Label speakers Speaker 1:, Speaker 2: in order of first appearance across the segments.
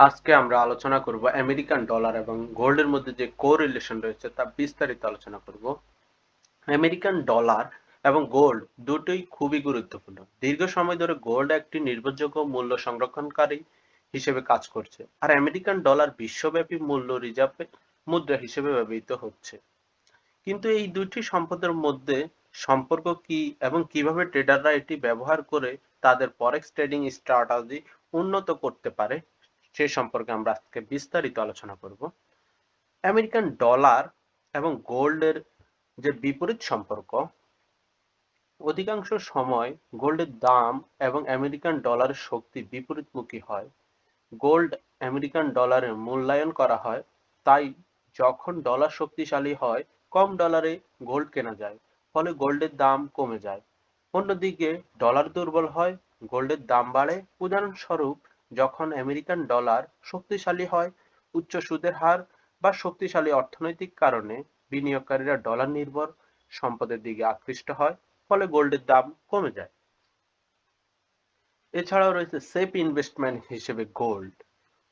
Speaker 1: আজকে আমরা আলোচনা করব আমেরিকান ডলার এবং গোল্ডের মধ্যে যে কো রিলেশন রয়েছে তা বিস্তারিত আলোচনা করব। আমেরিকান ডলার এবং গোল্ড দুটোই খুবই গুরুত্বপূর্ণ। দীর্ঘ সময় ধরে গোল্ড একটি নির্ভরযোগ্য মূল্য সংরক্ষণকারী হিসেবে কাজ করছে আর আমেরিকান ডলার বিশ্বব্যাপী মূল্য রিজার্ভ মুদ্রা হিসেবে ব্যবহৃত হচ্ছে। কিন্তু এই দুটি সম্পদের মধ্যে সম্পর্ক কি এবং কীভাবে ট্রেডাররা এটি ব্যবহার করে তাদের ফরেক্স ট্রেডিং স্ট্র্যাটেজি উন্নত করতে পারে সে সম্পর্কে আমরা আজকে বিস্তারিত আলোচনা করব। আমেরিকান ডলার এবং গোল্ডের যে বিপরীত সম্পর্ক, অধিকাংশ সময় গোল্ডের দাম এবং আমেরিকান ডলারের শক্তি বিপরীতমুখী হয়। গোল্ড আমেরিকান ডলারের মূল্যায়ন করা হয়, তাই যখন ডলার শক্তিশালী হয়, কম ডলারে গোল্ড কেনা যায়, ফলে গোল্ডের দাম কমে যায়। অন্যদিকে ডলার দুর্বল হয়, গোল্ডের দাম বাড়ে। উদাহরণস্বরূপ যখন আমেরিকান ডলার শক্তিশালী হয়, উচ্চ সুদের হার বা শক্তিশালী অর্থনৈতিক কারণে বিনিয়োগকারীরা ডলার নির্ভর সম্পদের দিকে আকৃষ্ট হয়, ফলে গোল্ডের দাম কমে যায়। এছাড়াও রয়েছে সেফ ইনভেস্টমেন্ট হিসেবে গোল্ড।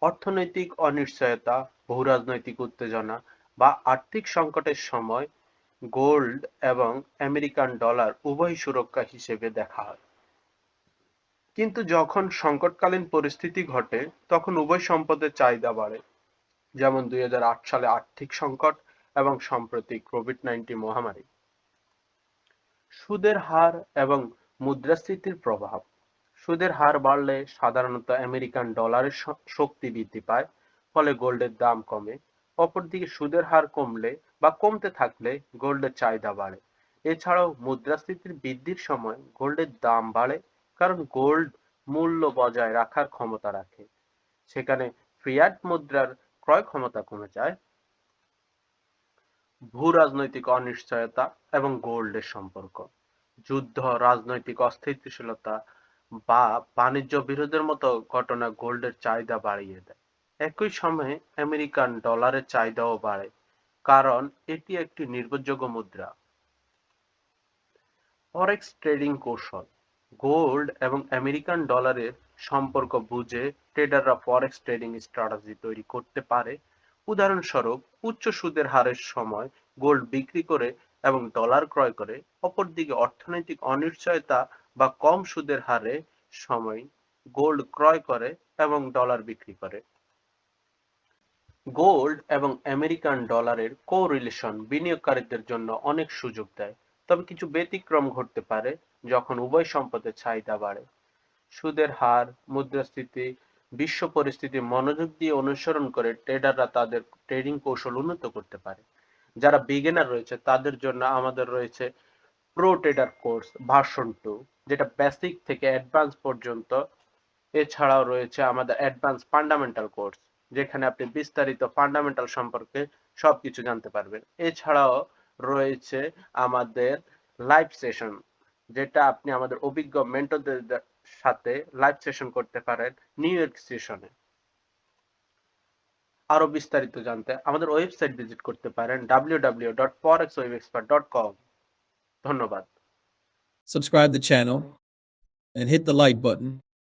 Speaker 1: অর্থনৈতিক অনিশ্চয়তা বহুরাজনৈতিক উত্তেজনা বা আর্থিক সংকটের সময় গোল্ড এবং আমেরিকান ডলার উভয় সুরক্ষা হিসেবে দেখা হয়। কিন্তু যখন সংকটকালীন পরিস্থিতি ঘটে, তখন উভয় সম্পদের চাহিদা বাড়ে। যেমন দুই সালে আর্থিক সংকট এবং সম্প্রতি কোভিড নাইন্টিন মহামারী। সুদের হার এবং মুদ্রাস্ফীতির প্রভাব। সুদের হার বাড়লে সাধারণত আমেরিকান ডলারের শক্তি বৃদ্ধি পায়, ফলে গোল্ডের দাম কমে। অপরদিকে সুদের হার কমলে বা কমতে থাকলে গোল্ডের চাহিদা বাড়ে। এছাড়াও মুদ্রাস্ফীতির বৃদ্ধির সময় গোল্ডের দাম বাড়ে কারণ গোল্ড মূল্য বজায় রাখার ক্ষমতা রাখে। সেখানে ফিয়াট মুদ্রার ক্রয় ক্ষমতা কমে যায়। ভূ রাজনৈতিক অনিশ্চয়তা এবং গোল্ডের সম্পর্ক। যুদ্ধ, রাজনৈতিক অস্থিতিশীলতা বা বাণিজ্য বিরোধের মতো ঘটনা গোল্ডের চাহিদা বাড়িয়ে দেয়। একই সময়ে আমেরিকান ডলারের চাহিদাও বাড়ে, কারণ এটি একটি নির্ভরযোগ্য মুদ্রা। ফরেক্স ট্রেডিং কৌশল গোল্ড এবং আমেরিকান ডলারের সম্পর্ক বুঝে ট্রেডাররা ফরেক্স ট্রেডিং স্ট্র্যাটেজি তৈরি করতে পারে। উদাহরণস্বরূপ, উচ্চ সুদের হারের সময় গোল্ড বিক্রি করে এবং ডলার ক্রয় করে, অপরদিকে অর্থনৈতিক অনিশ্চয়তা বা কম সুদের হারে সময় গোল্ড ক্রয় করে এবং ডলার বিক্রি করে। গোল্ড এবং আমেরিকান ডলারের কো রিলেশন বিনিয়োগকারীদের জন্য অনেক সুযোগ দেয়। তবে কিছু ব্যতিক্রম ঘটতে পারে যখন উভয় সম্পদের চাহিদা বাড়ে। সুদের হার, মুদ্রাস্ফীতি, বিশ্ব পরিস্থিতি, মনোযোগ দিয়ে অনুসরণ করে ট্রেডাররা তাদের ট্রেডিং কৌশল উন্নত করতে পারে। যারা বিগিনার রয়েছে, তাদের জন্য আমাদের রয়েছে pro trader course version two, যেটা বেসিক থেকে অ্যাডভান্স পর্যন্ত। এছাড়াও রয়েছে আমাদের অ্যাডভান্স ফান্ডামেন্টাল কোর্স যেখানে আপনি বিস্তারিত ফান্ডামেন্টাল সম্পর্কে সবকিছু জানতে পারবেন। এছাড়াও রয়েছে আমাদের লাইভ সেশন যেটা আপনি আমাদের অভিজ্ঞ মেন্টরদের সাথে লাইভ সেশন করতে পারেন নিউ ইয়র্ক সেশনে আরও বিস্তারিত জানতে আমাদের ওয়েবসাইট ভিজিট করতে পারেন www.forexwebexpert.com ধন্যবাদ।
Speaker 2: Subscribe the channel and hit the like button